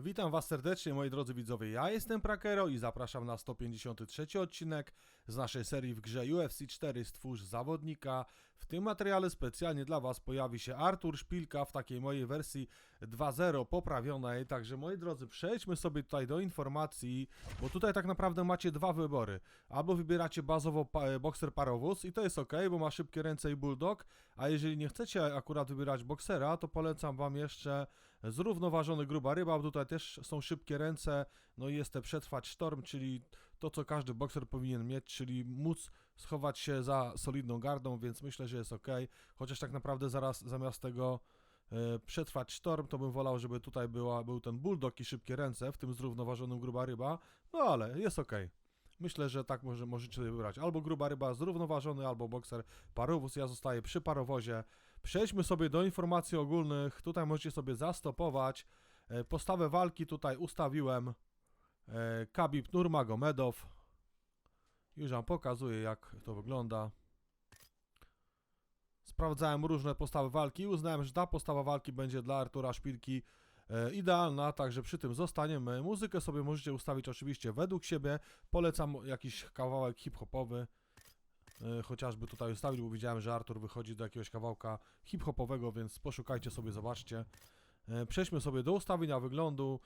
Witam Was serdecznie, moi drodzy widzowie. Ja jestem Prakero i zapraszam na 153 odcinek z naszej serii w grze UFC 4 Stwórz Zawodnika. W tym materiale specjalnie dla Was pojawi się Artur Szpilka w takiej mojej wersji 2.0 poprawionej. Także moi drodzy, przejdźmy sobie tutaj do informacji, bo tutaj tak naprawdę macie dwa wybory. Albo wybieracie bazowo pa- bokser parowóz i to jest ok, bo ma szybkie ręce i bulldog, a jeżeli nie chcecie akurat wybierać boksera, to polecam Wam jeszcze zrównoważony gruba ryba, bo tutaj też są szybkie ręce, no i jest te przetrwać sztorm, czyli to, co każdy bokser powinien mieć, czyli móc schować się za solidną gardą, więc myślę, że jest ok, chociaż tak naprawdę zaraz zamiast tego e, przetrwać sztorm, to bym wolał, żeby tutaj była, był ten bulldog i szybkie ręce, w tym zrównoważonym gruba ryba, no ale jest ok. Myślę, że tak może, możecie wybrać. Albo gruba ryba zrównoważony, albo bokser parowóz. Ja zostaję przy parowozie. Przejdźmy sobie do informacji ogólnych. Tutaj możecie sobie zastopować. E, Postawę walki tutaj ustawiłem. E, Khabib Nurmagomedow. Już wam pokazuję jak to wygląda. Sprawdzałem różne postawy walki i uznałem, że ta postawa walki będzie dla Artura Szpilki e, idealna, także przy tym zostaniemy. Muzykę sobie możecie ustawić oczywiście według siebie. Polecam jakiś kawałek hip-hopowy. e, Chociażby tutaj ustawić, bo widziałem, że Artur wychodzi do jakiegoś kawałka hip-hopowego, więc poszukajcie sobie, zobaczcie. E, Przejdźmy sobie do ustawienia wyglądu.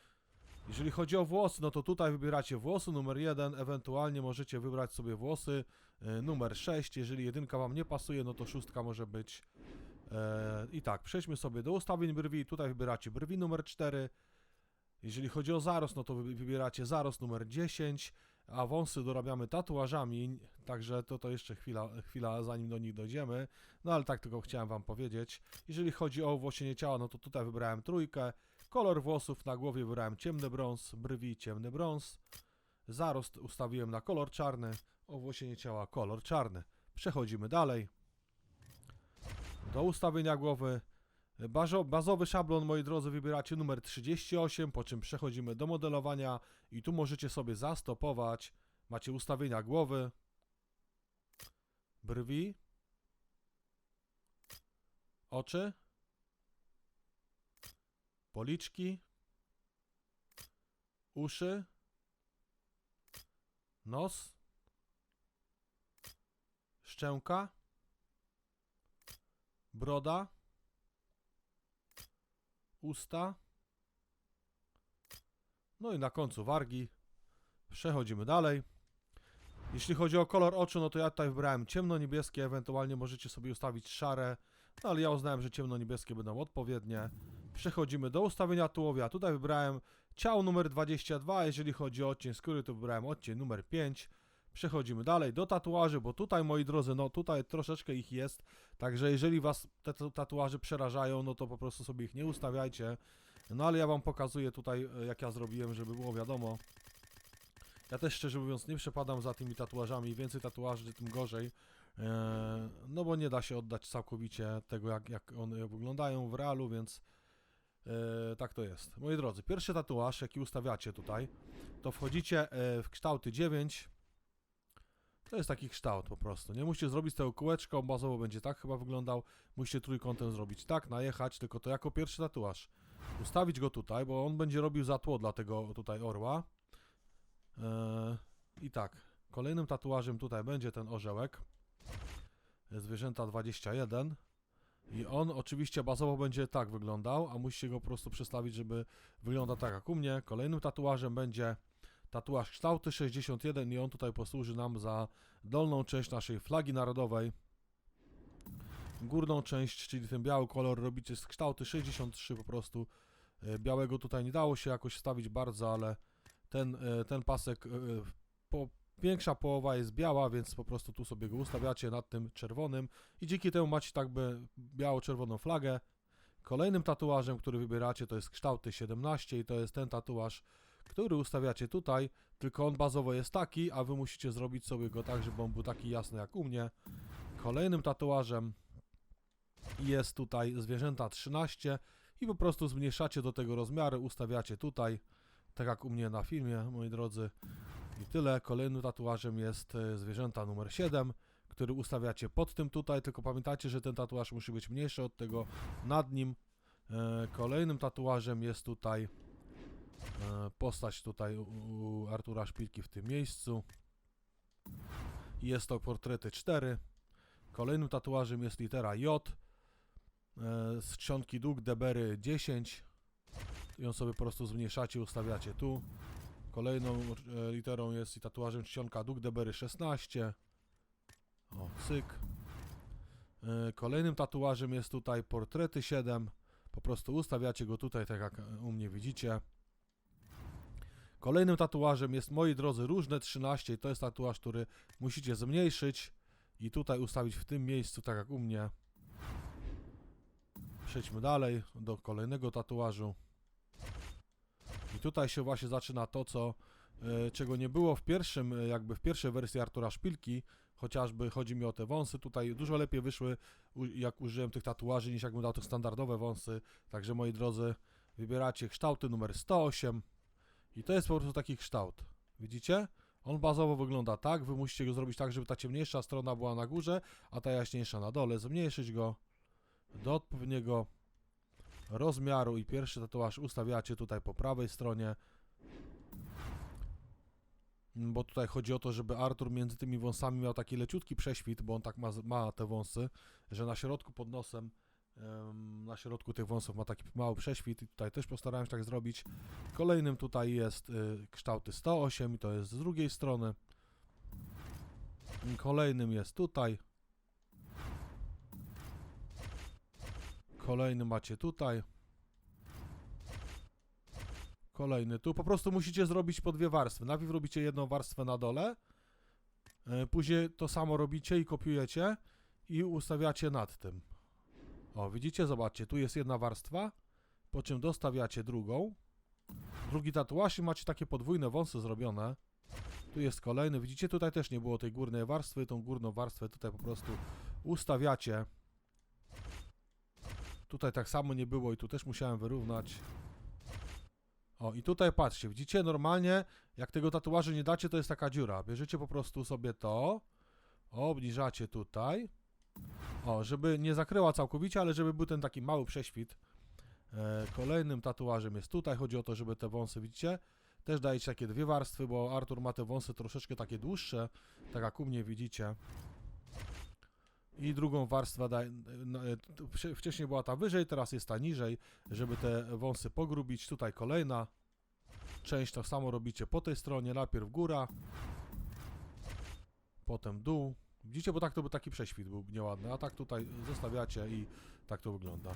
Jeżeli chodzi o włosy, no to tutaj wybieracie włosy numer 1, ewentualnie możecie wybrać sobie włosy e, numer 6. Jeżeli jedynka Wam nie pasuje, no to szóstka może być. E, I tak, przejdźmy sobie do ustawień brwi. Tutaj wybieracie brwi numer 4. Jeżeli chodzi o zarost, no to wy- wybieracie zarost numer 10, a wąsy dorabiamy tatuażami, także to, to jeszcze chwila, chwila zanim do nich dojdziemy. No ale tak tylko chciałem Wam powiedzieć. Jeżeli chodzi o owłosienie ciała, no to tutaj wybrałem trójkę. Kolor włosów na głowie wybrałem ciemny brąz, brwi ciemny brąz. Zarost ustawiłem na kolor czarny, owłosienie ciała kolor czarny. Przechodzimy dalej. Do ustawienia głowy. Bazo, bazowy szablon, moi drodzy, wybieracie numer 38, po czym przechodzimy do modelowania i tu możecie sobie zastopować. Macie ustawienia głowy, brwi, oczy, policzki, uszy, nos, szczęka, broda, usta, no i na końcu wargi. Przechodzimy dalej. Jeśli chodzi o kolor oczu, no to ja tutaj wybrałem ciemno-niebieskie, ewentualnie możecie sobie ustawić szare, no ale ja uznałem, że ciemno-niebieskie będą odpowiednie. Przechodzimy do ustawienia tułowia. Tutaj wybrałem ciało numer 22, jeżeli chodzi o odcień skóry, to wybrałem odcień numer 5. Przechodzimy dalej do tatuaży, bo tutaj, moi drodzy, no tutaj troszeczkę ich jest, także jeżeli was te tu- tatuaże przerażają, no to po prostu sobie ich nie ustawiajcie. No ale ja wam pokazuję tutaj, e, jak ja zrobiłem, żeby było wiadomo. Ja też szczerze mówiąc nie przepadam za tymi tatuażami, im więcej tatuaży, tym gorzej. E, no bo nie da się oddać całkowicie tego, jak, jak one wyglądają w realu, więc e, tak to jest. Moi drodzy, pierwszy tatuaż, jaki ustawiacie tutaj, to wchodzicie e, w kształty 9. To jest taki kształt po prostu. Nie musicie zrobić tego kółeczka, on bazowo będzie tak chyba wyglądał. Musicie trójkątem zrobić tak, najechać, tylko to jako pierwszy tatuaż. Ustawić go tutaj, bo on będzie robił za tło dla tego tutaj orła. Eee, I tak, kolejnym tatuażem tutaj będzie ten orzełek. Zwierzęta 21. I on oczywiście bazowo będzie tak wyglądał, a musicie go po prostu przestawić, żeby wyglądał tak jak u mnie. Kolejnym tatuażem będzie tatuaż kształty 61 i on tutaj posłuży nam za dolną część naszej flagi narodowej. Górną część, czyli ten biały kolor robicie z kształty 63 po prostu. E, Białego tutaj nie dało się jakoś wstawić bardzo, ale ten, e, ten pasek, e, po, większa połowa jest biała, więc po prostu tu sobie go ustawiacie nad tym czerwonym i dzięki temu macie tak by biało-czerwoną flagę. Kolejnym tatuażem, który wybieracie to jest kształty 17 i to jest ten tatuaż, który ustawiacie tutaj, tylko on bazowo jest taki, a wy musicie zrobić sobie go tak, żeby on był taki jasny jak u mnie. Kolejnym tatuażem jest tutaj zwierzęta 13 i po prostu zmniejszacie do tego rozmiary, ustawiacie tutaj, tak jak u mnie na filmie, moi drodzy. I tyle. Kolejnym tatuażem jest e, zwierzęta numer 7, który ustawiacie pod tym tutaj, tylko pamiętajcie, że ten tatuaż musi być mniejszy od tego nad nim. E, Kolejnym tatuażem jest tutaj e, postać tutaj u, Artura Szpilki w tym miejscu. Jest to portrety 4. Kolejnym tatuażem jest litera J. Z czcionki dług Debery 10. I ją sobie po prostu zmniejszacie, ustawiacie tu. Kolejną e, literą jest i tatuażem czcionka dług Debery 16. O, cyk. E, Kolejnym tatuażem jest tutaj portrety 7. Po prostu ustawiacie go tutaj, tak jak u mnie widzicie. Kolejnym tatuażem jest, moi drodzy, różne 13. i To jest tatuaż, który musicie zmniejszyć i tutaj ustawić w tym miejscu, tak jak u mnie. Przejdźmy dalej do kolejnego tatuażu. Tutaj się właśnie zaczyna to, co e, czego nie było w pierwszym, e, jakby w pierwszej wersji Artura Szpilki, chociażby chodzi mi o te wąsy, tutaj dużo lepiej wyszły, jak użyłem tych tatuaży, niż jakbym dał tych standardowe wąsy, także moi drodzy, wybieracie kształty numer 108 i to jest po prostu taki kształt, widzicie? On bazowo wygląda tak, wy musicie go zrobić tak, żeby ta ciemniejsza strona była na górze, a ta jaśniejsza na dole, zmniejszyć go do odpowiedniego rozmiaru i pierwszy tatuaż ustawiacie tutaj po prawej stronie. Bo tutaj chodzi o to, żeby Artur między tymi wąsami miał taki leciutki prześwit, bo on tak ma, ma te wąsy, że na środku pod nosem, em, na środku tych wąsów ma taki mały prześwit i tutaj też postarałem się tak zrobić. Kolejnym tutaj jest y, kształty 108 i to jest z drugiej strony. Kolejnym jest tutaj. Kolejny macie tutaj. Kolejny tu. Po prostu musicie zrobić po dwie warstwy. Najpierw robicie jedną warstwę na dole. e, Później to samo robicie i kopiujecie i ustawiacie nad tym. O, widzicie? Zobaczcie, tu jest jedna warstwa, po czym dostawiacie drugą. Drugi tatuaż i macie takie podwójne wąsy zrobione. Tu jest kolejny. Widzicie? Tutaj też nie było tej górnej warstwy. Tą górną warstwę tutaj po prostu ustawiacie. Tutaj tak samo nie było i tu też musiałem wyrównać. O, i tutaj patrzcie, widzicie, normalnie jak tego tatuażu nie dacie, to jest taka dziura. Bierzecie po prostu sobie to, obniżacie tutaj. O, żeby nie zakryła całkowicie, ale żeby był ten taki mały prześwit. E, kolejnym tatuażem jest tutaj. Chodzi o to, żeby te wąsy, widzicie, też dajecie takie dwie warstwy, bo Artur ma te wąsy troszeczkę takie dłuższe, tak jak u mnie widzicie. I drugą warstwę daj, no, e, wcześniej była ta wyżej, teraz jest ta niżej, żeby te wąsy pogrubić. Tutaj kolejna część, to samo robicie po tej stronie, najpierw góra, potem dół. Widzicie, bo tak to by taki prześwit był nieładny, a tak tutaj zostawiacie i tak to wygląda.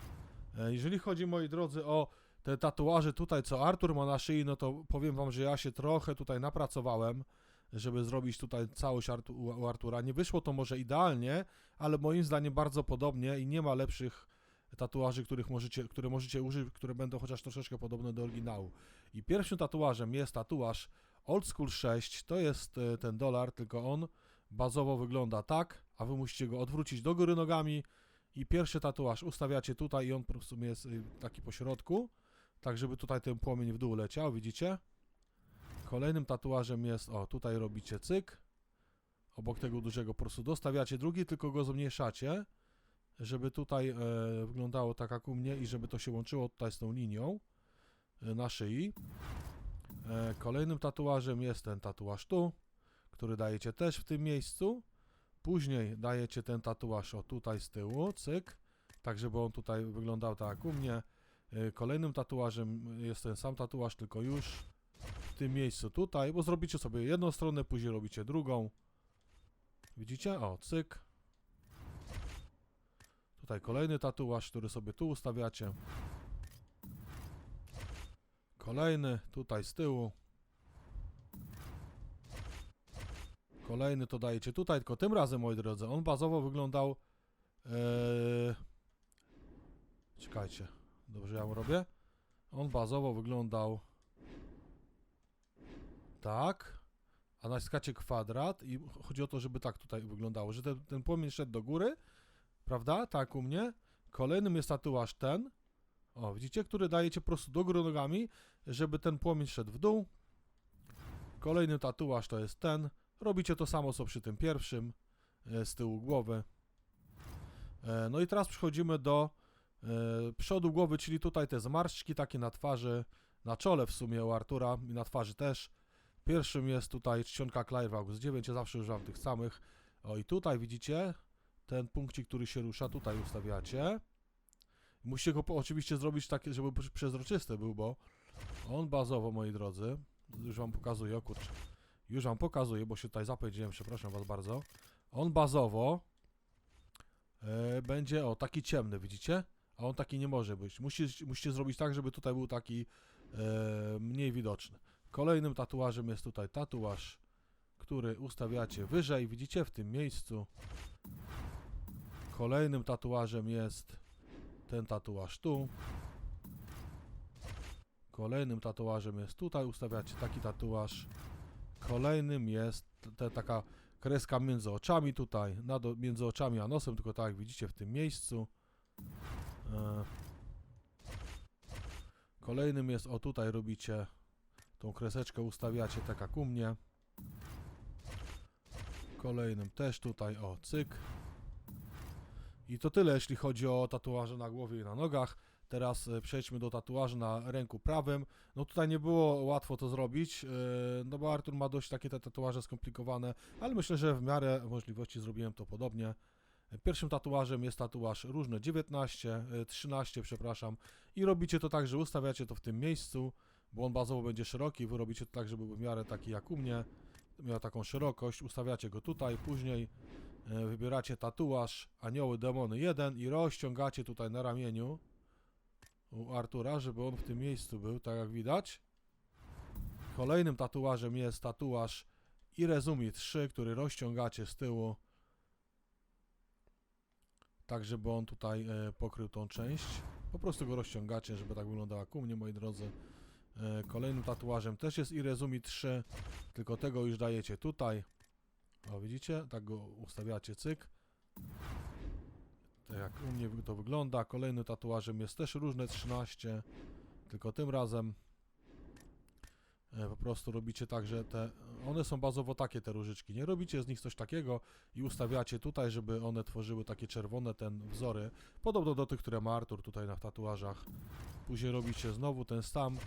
E, Jeżeli chodzi, moi drodzy, o te tatuaże tutaj, co Artur ma na szyi, no to powiem wam, że ja się trochę tutaj napracowałem, żeby zrobić tutaj całość Artu, Artura. Nie wyszło to może idealnie, ale moim zdaniem bardzo podobnie i nie ma lepszych tatuaży, których możecie, które możecie użyć, które będą chociaż troszeczkę podobne do oryginału. I pierwszym tatuażem jest tatuaż Old School 6, to jest e, ten dolar, tylko on bazowo wygląda tak, a wy musicie go odwrócić do góry nogami i pierwszy tatuaż ustawiacie tutaj i on po prostu jest y, taki po środku, tak żeby tutaj ten płomień w dół leciał, widzicie? Kolejnym tatuażem jest, o tutaj robicie cyk, obok tego dużego po prostu dostawiacie drugi, tylko go zmniejszacie, żeby tutaj e, wyglądało tak jak u mnie i żeby to się łączyło tutaj z tą linią e, na szyi. E, kolejnym tatuażem jest ten tatuaż tu, który dajecie też w tym miejscu. Później dajecie ten tatuaż o tutaj z tyłu, cyk, tak żeby on tutaj wyglądał tak jak u mnie. E, Kolejnym tatuażem jest ten sam tatuaż, tylko już tym miejscu tutaj, bo zrobicie sobie jedną stronę, później robicie drugą. Widzicie? O, cyk. Tutaj kolejny tatuaż, który sobie tu ustawiacie. Kolejny tutaj z tyłu. Kolejny to dajecie tutaj, tylko tym razem, moi drodzy, on bazowo wyglądał. Ee... Czekajcie, dobrze ja mu robię? On bazowo wyglądał tak, a naciskacie kwadrat i chodzi o to, żeby tak tutaj wyglądało, że ten, ten płomień szedł do góry, prawda? Tak u mnie. Kolejnym jest tatuaż ten, o widzicie, który dajecie po prostu do góry nogami, żeby ten płomień szedł w dół. Kolejny tatuaż to jest ten. Robicie to samo co przy tym pierwszym e, z tyłu głowy. E, No i teraz przechodzimy do e, przodu głowy, czyli tutaj te zmarszczki takie na twarzy, na czole w sumie u Artura i na twarzy też. Pierwszym jest tutaj czcionka Clive z 9, ja zawsze używam tych samych. O i tutaj widzicie ten punkcik, który się rusza, tutaj ustawiacie. Musicie go oczywiście zrobić takie, żeby pr- przezroczysty był, bo on bazowo, moi drodzy, już wam pokazuję, o kurczę, już wam pokazuję, bo się tutaj zapędziłem, przepraszam was bardzo. On bazowo e, będzie, o, taki ciemny, widzicie? A on taki nie może być. Musicie, musicie zrobić tak, żeby tutaj był taki e, mniej widoczny. Kolejnym tatuażem jest tutaj tatuaż, który ustawiacie wyżej, widzicie, w tym miejscu. Kolejnym tatuażem jest ten tatuaż tu. Kolejnym tatuażem jest tutaj, ustawiacie taki tatuaż. Kolejnym jest te, taka kreska między oczami tutaj, nad, między oczami a nosem, tylko tak jak widzicie w tym miejscu. E, Kolejnym jest, o tutaj robicie tą kreseczkę, ustawiacie tak jak u mnie. Kolejnym też tutaj, o cyk. I to tyle, jeśli chodzi o tatuaże na głowie i na nogach. Teraz e, przejdźmy do tatuaży na ręku prawym. No tutaj nie było łatwo to zrobić, e, no bo Artur ma dość takie te tatuaże skomplikowane, ale myślę, że w miarę możliwości zrobiłem to podobnie. E, Pierwszym tatuażem jest tatuaż różne 19, e, 13, przepraszam. I robicie to tak, że ustawiacie to w tym miejscu, on bazowo będzie szeroki. Wy robicie to tak, żeby był w miarę taki jak u mnie. Miał taką szerokość. Ustawiacie go tutaj, później e, wybieracie tatuaż Anioły Demony 1 i rozciągacie tutaj na ramieniu u Artura, żeby on w tym miejscu był, tak jak widać. Kolejnym tatuażem jest tatuaż Irezumi 3, który rozciągacie z tyłu tak, żeby on tutaj e, pokrył tą część. Po prostu go rozciągacie, żeby tak wyglądała jak u mnie, moi drodzy. E, kolejnym tatuażem też jest Irezumi 3, tylko tego już dajecie tutaj. O, widzicie? Tak go ustawiacie, cyk. Tak jak u mnie to wygląda. Kolejnym tatuażem jest też różne 13, tylko tym razem po prostu robicie tak, że te, one są bazowo takie te różyczki. Nie robicie z nich coś takiego i ustawiacie tutaj, żeby one tworzyły takie czerwone ten wzory, podobno do tych, które ma Artur tutaj na tatuażach. Później robicie znowu ten sam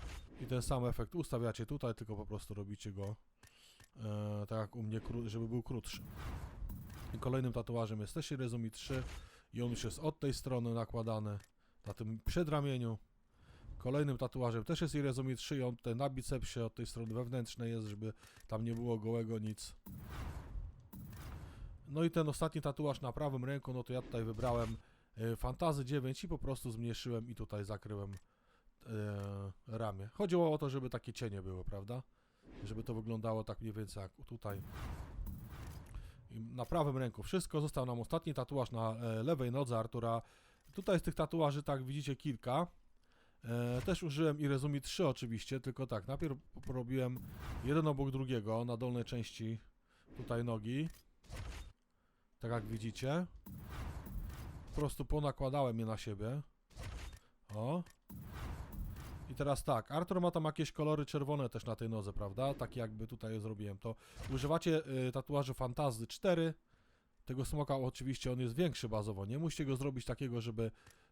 i ten sam efekt ustawiacie tutaj, tylko po prostu robicie go e, tak jak u mnie, żeby był krótszy. I kolejnym tatuażem jest też Rezumi 3 i on już jest od tej strony nakładany na tym przedramieniu. Kolejnym tatuażem też jest Irezumi 3 i on tutaj na bicepsie od tej strony wewnętrznej jest, żeby tam nie było gołego nic. No i ten ostatni tatuaż na prawym ręku, no to ja tutaj wybrałem e, Fantazy 9 i po prostu zmniejszyłem i tutaj zakryłem e, ramię. Chodziło o to, żeby takie cienie były, prawda? Żeby to wyglądało tak mniej więcej jak tutaj. I na prawym ręku wszystko. Został nam ostatni tatuaż na e, lewej nodze Artura. Tutaj z tych tatuaży, tak widzicie, kilka. E, też użyłem Irezumi 3 oczywiście, tylko tak, najpierw porobiłem jeden obok drugiego na dolnej części tutaj nogi. Tak jak widzicie. Po prostu ponakładałem je na siebie. O. I teraz tak, Artur ma tam jakieś kolory czerwone też na tej nodze, prawda? Takie jakby tutaj zrobiłem to. Używacie y, tatuażu Fantazy 4. Tego smoka oczywiście on jest większy bazowo. Nie musicie go zrobić takiego, żeby,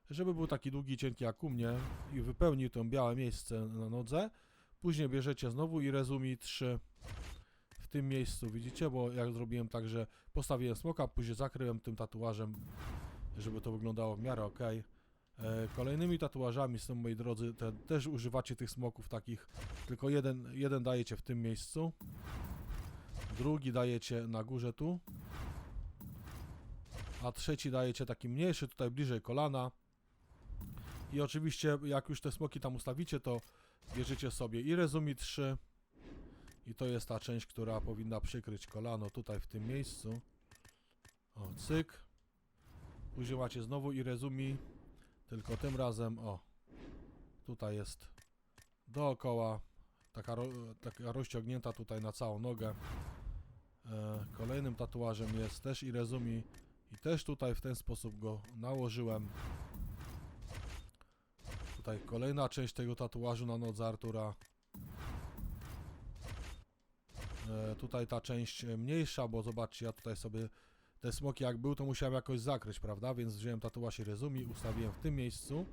żeby był taki długi, cienki jak u mnie i wypełnił to białe miejsce na nodze. Później bierzecie znowu i Rezumi 3 w tym miejscu, widzicie? Bo jak zrobiłem tak, że postawiłem smoka, później zakryłem tym tatuażem, żeby to wyglądało w miarę ok. E, Kolejnymi tatuażami są, moi drodzy, te, też używacie tych smoków takich, tylko jeden, jeden dajecie w tym miejscu, drugi dajecie na górze tu, a trzeci dajecie taki mniejszy tutaj bliżej kolana. I oczywiście, jak już te smoki tam ustawicie, to bierzecie sobie i Rezumi 3 i to jest ta część, która powinna przykryć kolano tutaj w tym miejscu. O, cyk. Macie znowu i Rezumi, tylko tym razem, o, tutaj jest dookoła, taka, ro, taka rozciągnięta tutaj na całą nogę. E, kolejnym tatuażem jest też i Rezumi i też tutaj w ten sposób go nałożyłem. Tutaj kolejna część tego tatuażu na nodze Artura. E, tutaj ta część mniejsza, bo zobaczcie, ja tutaj sobie te smoki jak był, to musiałem jakoś zakryć, prawda? Więc wziąłem tatuaż i rezumi, ustawiłem w tym miejscu.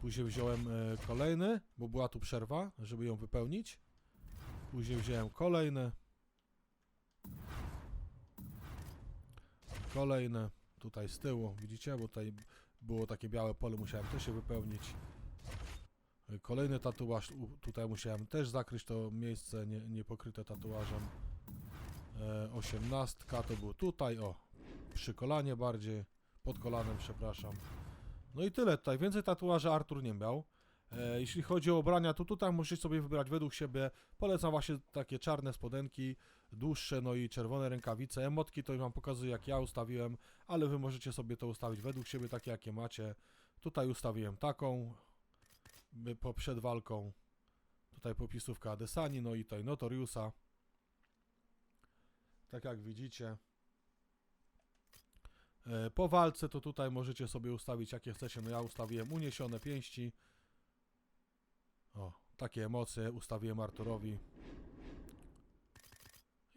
Później wziąłem e, kolejny, bo była tu przerwa, żeby ją wypełnić. Później wziąłem kolejny. Kolejne tutaj z tyłu, widzicie, bo tutaj było takie białe pole, musiałem też je wypełnić. Kolejny tatuaż, tutaj musiałem też zakryć to miejsce nie, niepokryte tatuażem. E, osiemnastka to był tutaj, o, przy kolanie bardziej, pod kolanem, przepraszam. No i tyle tutaj, więcej tatuaży Artur nie miał. E, jeśli chodzi o ubrania, to tutaj musisz sobie wybrać według siebie. Polecam właśnie takie czarne spodenki, dłuższe, no i czerwone rękawice. Emotki to wam pokazuję jak ja ustawiłem, ale wy możecie sobie to ustawić według siebie, takie jakie macie. Tutaj ustawiłem taką, po przed walką. Tutaj popisówka Adesani, no i tutaj Notoriusa. Tak jak widzicie. E, Po walce to tutaj możecie sobie ustawić jakie chcecie. No ja ustawiłem uniesione pięści. O, takie emocje ustawiłem Arturowi.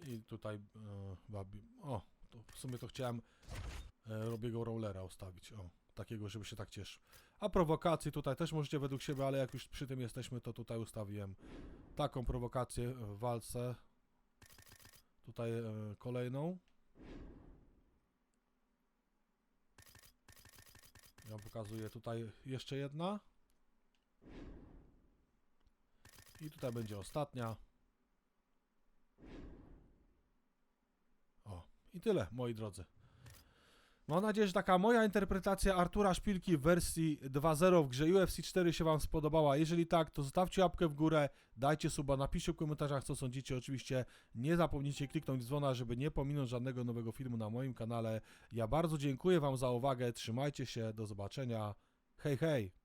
I tutaj e, babi. O, to w sumie to chciałem e, Robiego Rollera ustawić. O, takiego, żeby się tak cieszył. A prowokacji tutaj też możecie według siebie, ale jak już przy tym jesteśmy, to tutaj ustawiłem taką prowokację w walce. Tutaj e, kolejną. Ja pokazuję tutaj jeszcze jedna. I tutaj będzie ostatnia. O, i tyle, moi drodzy. Mam nadzieję, że taka moja interpretacja Artura Szpilki w wersji 2.0 w grze UFC 4 się Wam spodobała. Jeżeli tak, to zostawcie łapkę w górę, dajcie suba, napiszcie w komentarzach, co sądzicie. Oczywiście nie zapomnijcie kliknąć dzwona, żeby nie pominąć żadnego nowego filmu na moim kanale. Ja bardzo dziękuję Wam za uwagę, trzymajcie się, do zobaczenia. Hej, hej!